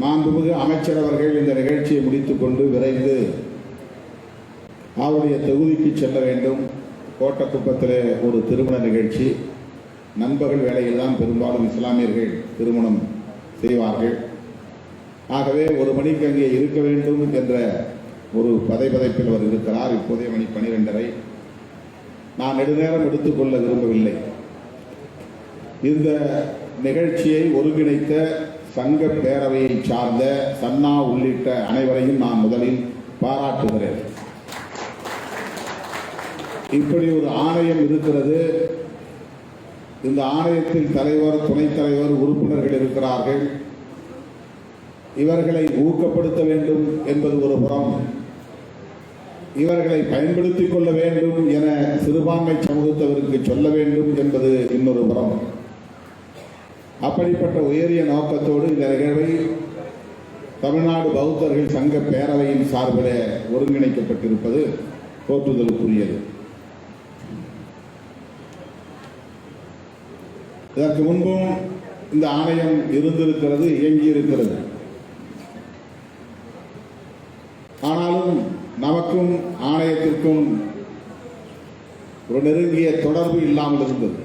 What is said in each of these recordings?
மாண்புமிகு அமைச்சர் அவர்கள் இந்த நிகழ்ச்சியை முடித்துக்கொண்டு விரைந்து அவருடைய தொகுதிக்கு செல்ல வேண்டும். கோட்டக்குப்பத்தில் ஒரு திருமண நிகழ்ச்சி. நண்பர்கள் வேளையில் தான் பெரும்பாலும் இஸ்லாமியர்கள் திருமணம் செய்வார்கள். ஆகவே ஒரு மணிக்கு அங்கே இருக்க வேண்டும் என்ற ஒரு பதைப்பதைப்பில் அவர் இருக்கிறார். இப்போதைய மணி பனிரெண்டரை. நான் நெடுநேரம் எடுத்துக்கொள்ள விரும்பவில்லை. இந்த நிகழ்ச்சியை ஒருங்கிணைத்த சங்க பேரவையை சார்ந்த சன்னா உள்ளிட்ட அனைவரையும் நான் முதலில் பாராட்டுகிறேன். இப்படி ஒரு ஆணையம் இருக்கிறது. இந்த ஆணையத்தில் தலைவர் துணைத் தலைவர் உறுப்பினர்கள் இருக்கிறார்கள். இவர்களை ஊக்கப்படுத்த வேண்டும் என்பது ஒரு புறம். இவர்களை பயன்படுத்திக் கொள்ள வேண்டும் என சிறுபான்மை சமூகத்தவருக்கு சொல்ல வேண்டும் என்பது இன்னொரு புறம். அப்படிப்பட்ட உயரிய நோக்கத்தோடு இந்த நிகழ்வை தமிழ்நாடு பௌத்தர்கள் சங்க பேரவையின் சார்பில் ஒருங்கிணைக்கப்பட்டிருப்பது போற்றுதலுக்குரியது. இதற்கு முன்பும் இந்த ஆணையம் இருந்திருக்கிறது இயங்கி இருக்கிறது ஆனாலும் நமக்கும் ஆணையத்திற்கும் ஒரு நெருங்கிய தொடர்பு இல்லாமல் இருந்தது.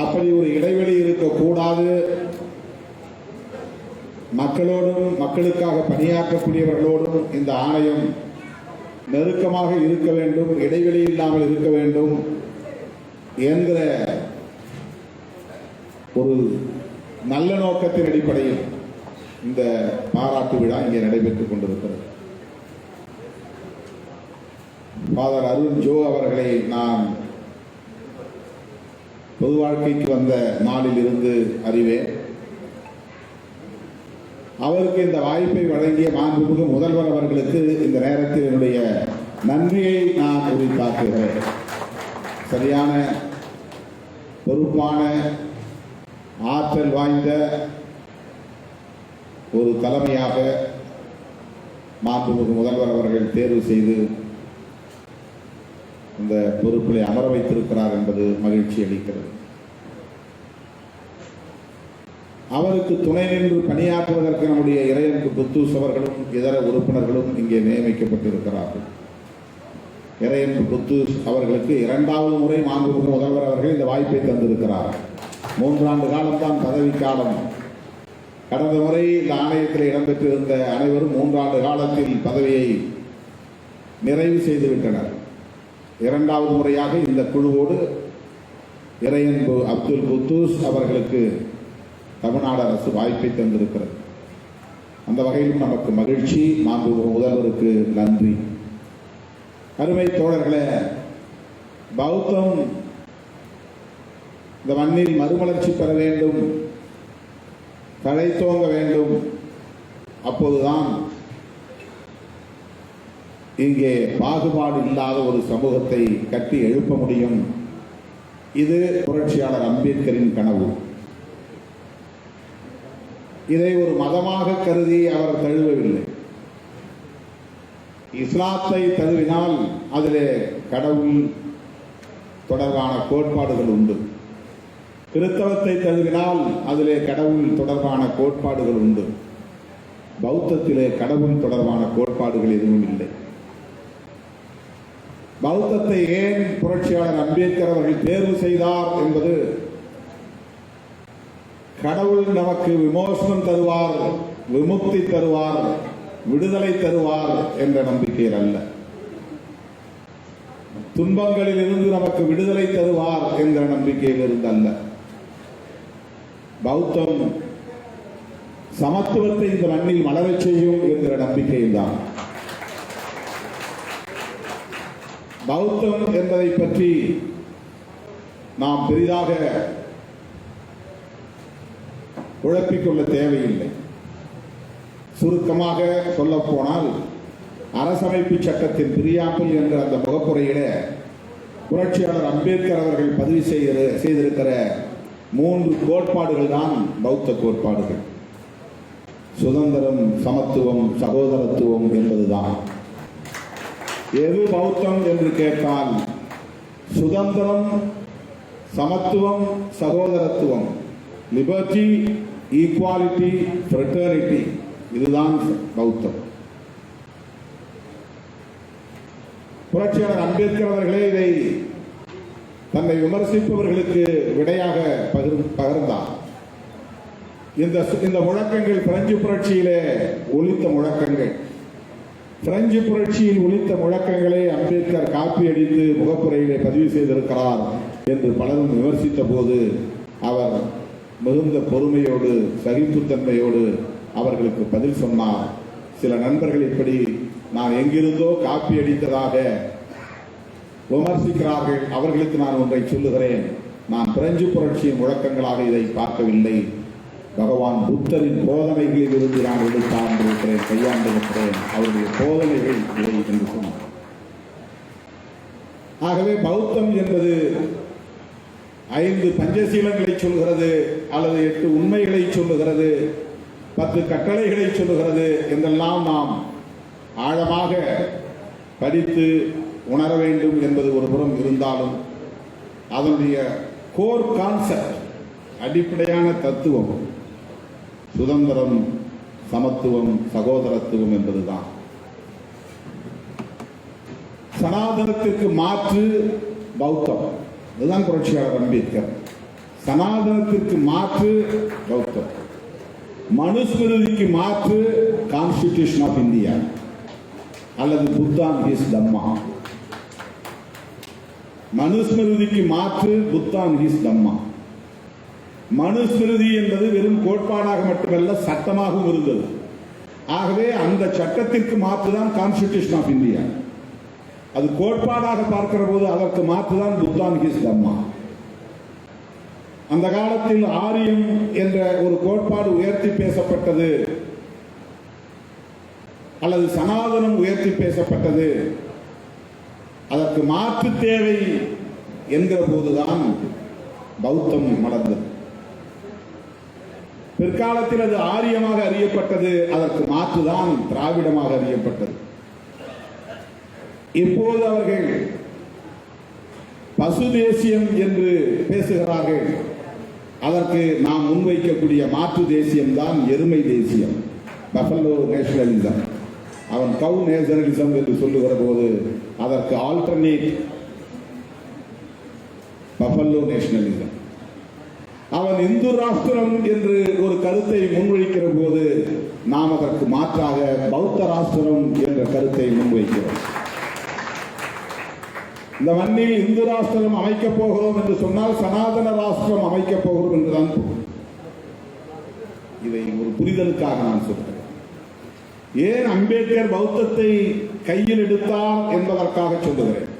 அப்படி ஒரு இடைவெளி இருக்கக்கூடாது. மக்களோடும் மக்களுக்காக பணியாற்றக்கூடியவர்களோடும் இந்த ஆணையம் நெருக்கமாக இருக்க வேண்டும் இடைவெளி இல்லாமல் இருக்க வேண்டும் என்கிற ஒரு நல்ல நோக்கத்தின் அடிப்படையில் இந்த பாராட்டு விழா இங்கே நடைபெற்றுக் கொண்டிருக்கிறது. ஃபாதர் அருண் ஜோ அவர்களை நான் பொது வாழ்க்கைக்கு வந்த நாளில் இருந்து அறிவேன் அவருக்கு இந்த வாய்ப்பை வழங்கிய மாண்புமிகு முதல்வர் அவர்களுக்கு இந்த நேரத்தில் என்னுடைய நன்றியை நான் உரித்தாக்குகிறேன். சரியான பொறுப்பான ஆற்றல் வாய்ந்த ஒரு தலைமையாக மாண்புமிகு முதல்வர் அவர்கள் தேர்வு செய்து இந்த பொறுப்பிலே அமர வைத்திருக்கிறார் என்பது மகிழ்ச்சி அளிக்கிறது. அவருக்கு துணை நின்று பணியாற்றுவதற்கு நம்முடைய இறையன்பு புத்தூஸ் அவர்களும் இதர உறுப்பினர்களும் இங்கே நியமிக்கப்பட்டிருக்கிறார்கள். இறையன்பு புத்தூஸ் அவர்களுக்கு இரண்டாவது முறை மாண்புமிகு முதல்வர் அவர்கள் இந்த வாய்ப்பை தந்திருக்கிறார். மூன்றாண்டு காலம்தான் பதவிக்காலம். காலம் கடந்த முறை இந்த ஆணையத்தில் இடம்பெற்றிருந்த அனைவரும் மூன்றாண்டு காலத்தில் பதவியை நிறைவு செய்துவிட்டனர். இரண்டாவது முறையாக இந்த குழுவோடு இறையன்பு அப்துல் குத்தூஸ் அவர்களுக்கு தமிழ்நாடு அரசு வாய்ப்பை தந்திருக்கிறது. அந்த வகையிலும் நமக்கு மகிழ்ச்சி. மாண்பு முதல்வருக்கு நன்றி. அருமை தோழர்களே பௌத்தம் இந்த மண்ணில் மறுமலர்ச்சி பெற வேண்டும் தழைத்தோங்க வேண்டும். அப்போதுதான் இங்கே பாகுபாடு இல்லாத ஒரு சமூகத்தை கட்டி எழுப்ப முடியும். இது புரட்சியாளர் அம்பேத்கரின் கனவு. இதை ஒரு மதமாக கருதி அவர் தழுவவில்லை. இஸ்லாத்தை தழுவினால் அதிலே கடவுள் தொடர்பான கோட்பாடுகள் உண்டு. கிறிஸ்தவத்தை தழுவினால் அதிலே கடவுள் தொடர்பான கோட்பாடுகள் உண்டு. பௌத்தத்திலே கடவுள் தொடர்பான கோட்பாடுகள் எதுவும் இல்லை. பௌத்தத்தை ஏன் புரட்சியாளர் அம்பேத்கர் அவர்கள் தேர்வு செய்தார் என்பது கடவுள் நமக்கு விமோசனம் தருவார் விமுக்தி தருவார் விடுதலை தருவார் என்ற நம்பிக்கையில் அல்ல. துன்பங்களில் இருந்து நமக்கு விடுதலை தருவார் என்ற நம்பிக்கையில் இருந்து அல்ல. பௌத்தம் சமத்துவத்தை இந்த மண்ணில் மலரச் செய்யும் என்கிற நம்பிக்கையில் தான். பௌத்தம் என்பதை பற்றி நாம் பெரிதாக குழப்பிக்கொள்ள தேவையில்லை. சுருக்கமாக சொல்லப்போனால் அரசமைப்பு சட்டத்தின் பிரியாமல் என்ற அந்த முகப்புரையில புரட்சியாளர் அம்பேத்கர் அவர்கள் பதிவு செய்த செய்திருக்கிற மூன்று கோட்பாடுகள் தான் பௌத்த கோட்பாடுகள். சுதந்திரம் சமத்துவம் சகோதரத்துவம் என்பதுதான். எது பௌத்தம் என்று கேட்டால் சுதந்திரம் சமத்துவம் சகோதரத்துவம். லிபர்ட்டி ஈக்குவாலிட்டி ஃப்ரெட்டர்னிட்டி இதுதான் பௌத்தம். புரட்சியாளர் அம்பேத்கர் அவர்களே இதை தன்னை விமர்சிப்பவர்களுக்கு விடையாக பகிர் பகிர்ந்தார். இந்த இந்த முழக்கங்கள் பிரெஞ்சு புரட்சியிலே ஒழித்த முழக்கங்கள். பிரெஞ்சு புரட்சியில் ஒழித்த முழக்கங்களை அம்பேத்கர் காப்பி அடித்து முகப்புரையிலே பதிவு செய்திருக்கிறார் என்று பலரும் விமர்சித்த போது அவர் மிகுந்த பொறுமையோடு சகிப்புத்தன்மையோடு அவர்களுக்கு பதில் சொன்னார். சில நண்பர்கள் இப்படி நான் எங்கிருந்தோ காப்பி அடித்ததாக விமர்சிக்கிறார்கள். அவர்களுக்கு நான் ஒன்றை சொல்லுகிறேன். நான் பிரெஞ்சு புரட்சியின் முழக்கங்களாக இதை பார்க்கவில்லை. பகவான் புத்தரின் போதனைகளில் இருந்து நான் எடுத்தாண்டிருக்கிறேன் கையாண்டிருக்கிறேன் அவருடைய போதனைகள் இல்லை என்று சொன்னார். ஆகவே பௌத்தம் என்பது ஐந்து பஞ்சசீலங்களை சொல்கிறது அல்லது எட்டு உண்மைகளை சொல்லுகிறது பத்து கட்டளைகளை சொல்லுகிறது என்றெல்லாம் நாம் ஆழமாக படித்து உணர வேண்டும் என்பது ஒரு புறம் இருந்தாலும் அதனுடைய கோர் கான்செப்ட் அடிப்படையான தத்துவம் சுதந்திரம் சமத்துவம் சகோதரத்துவம் என்பதுதான். சனாதனத்திற்கு மாற்று பௌத்தம். இதுதான் புரட்சியாளர் அம்பேத்கர். சனாதனத்திற்கு மாற்று பௌத்தம். மனுஸ்மிருதிக்கு மாற்று கான்ஸ்டிடியூஷன் ஆஃப் இந்தியா அல்லது புத்தான் ஹிஸ் தம்மா. மனுஸ்மிருதிக்கு மாற்று புத்தான் ஹிஸ் தம்மா. மனுஸ்மிருதி என்பது வெறும் கோட்பாடாக மட்டுமல்ல சட்டமாகவும் இருந்தது. ஆகவே அந்த சட்டத்திற்கு மாற்றுதான் கான்ஸ்டிடியூஷன் ஆஃப் இந்தியா அது கோட்பாடாக பார்க்கிற போது அதற்கு மாற்றுதான் புத்தான் ஹிஸ் தம்மா அந்த காலத்தில் ஆரியம் என்ற ஒரு கோட்பாடு உயர்த்தி பேசப்பட்டது. அல்லது சனாதனம் உயர்த்தி பேசப்பட்டது. அதற்கு மாற்று தேவை என்கிற போதுதான் பௌத்தம் மலர்ந்தது. பிற்காலத்தில் அது ஆரியமாக அறியப்பட்டது அதற்கு மாற்றுதான் திராவிடமாக அறியப்பட்டது. இப்போது அவர்கள் பசு தேசியம் என்று பேசுகிறார்கள். அதற்கு நாம் முன்வைக்கக்கூடிய மாற்று தேசியம் தான் எருமை தேசியம். பஃபல்லோ நேஷனலிசம் அவன் கவு நேஷனலிசம் என்று சொல்லுகிற போது அதற்கு ஆல்டர்னேட் பஃபல்லோ நேஷனலிசம் அவன் இந்து ராஷ்டிரம் என்று ஒரு கருத்தை முன்வைக்கிற போது நாம் அதற்கு மாற்றாக பௌத்த ராஷ்டிரம் என்ற கருத்தை முன்வைக்கிறோம். இந்த மண்ணில் இந்து ராஷ்டிரம் அமைக்கப் போகிறோம் என்று சொன்னால் சனாதன ராஷ்டிரம் அமைக்கப் போகிறோம் என்றுதான் இதை ஒரு புரிதலுக்காக நான் சொல்கிறேன். ஏன் அம்பேத்கர் பௌத்தத்தை கையில் எடுத்தார் என்பதற்காக சொல்லுகிறேன்.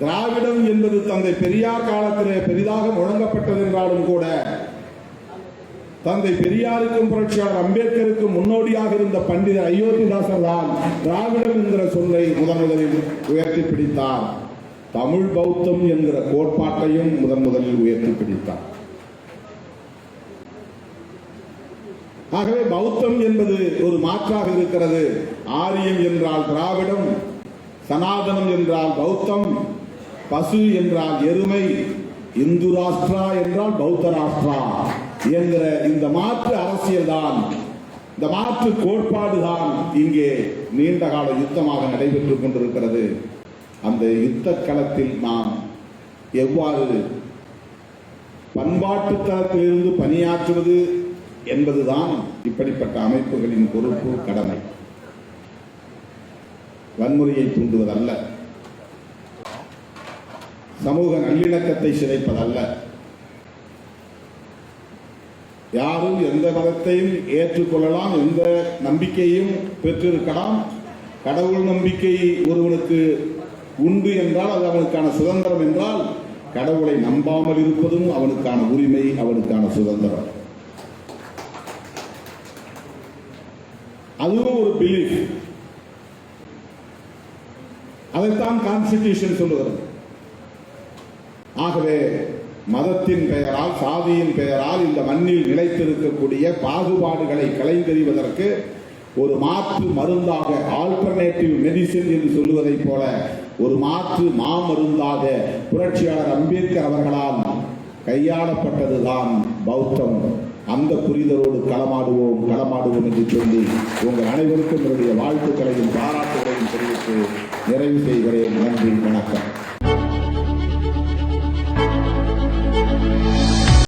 திராவிடம் என்பது தந்தை பெரியார் காலத்திலே பெரிதாக முழங்கப்பட்டது என்றாலும் கூட தந்தை பெரியாருக்கும் புரட்சியாளர் அம்பேத்கருக்கும் முன்னோடியாக இருந்த பண்டிதர் அயோத்திதாசர் தான் திராவிடம் என்கிற சொல்லை முதன் முதலில் உயர்த்தி பிடித்தார். தமிழ் பௌத்தம் என்கிற கோட்பாட்டையும் முதன் முதலில் உயர்த்தி பிடித்தார். ஆகவே பௌத்தம் என்பது ஒரு மாற்றாக இருக்கிறது. ஆரியம் என்றால் திராவிடம் சனாதனம் என்றால் பௌத்தம் பசு என்றால் எருமை இந்து ராஷ்டிரா என்றால் பௌத்த ராஷ்டிரா என்கிற இந்த மாற்று அரசியல் தான் இந்த மாற்று கோட்பாடு தான் இங்கே நீண்ட கால யுத்தமாக நடைபெற்றுக் கொண்டிருக்கிறது. அந்த யுத்த களத்தில் நாம் எவ்வாறு பண்பாட்டு தளத்திலிருந்து பணியாற்றுவது என்பதுதான் இப்படிப்பட்ட அமைப்புகளின் பொறுப்பு கடமை. வன்முறையை தூண்டுவதல்ல. சமூக நல்லிணக்கத்தை சிதைப்பதல்ல. யாரும் எந்த மதத்தையும் ஏற்றுக்கொள்ளலாம் எந்த நம்பிக்கையும் பெற்றிருக்கலாம். கடவுள் நம்பிக்கை ஒருவனுக்கு உண்டு என்றால் அது அவனுக்கான சுதந்திரம் என்றால் கடவுளை நம்பாமல் இருப்பதும் அவனுக்கான உரிமை அவனுக்கான சுதந்திரம். அதுவும் ஒரு பிலீஃப் அதைத்தான் கான்ஸ்டிடியூஷன் சொல்லுகிறது. ஆகவே மதத்தின் பெயரால் சாதியின் பெயரால் இந்த மண்ணில் நிலைத்திருக்கக்கூடிய பாகுபாடுகளை களைந்தெறிவதற்கு ஒரு மாற்று மருந்தாக ஆல்டர்னேட்டிவ் மெடிசின் என்று சொல்லுவதைப் போல ஒரு மாற்று மாமருந்தாக புரட்சியாளர் அம்பேத்கர் அவர்களால் கையாளப்பட்டதுதான் பௌத்தம். அந்த புரிதலோடு களமாடுவோம் களமாடுவோம் என்று சொல்லி உங்கள் அனைவருக்கும் என்னுடைய வாழ்த்துக்களையும் பாராட்டுகளையும் தெரிவித்து நிறைவு செய்கிறேன். நன்றி வணக்கம்.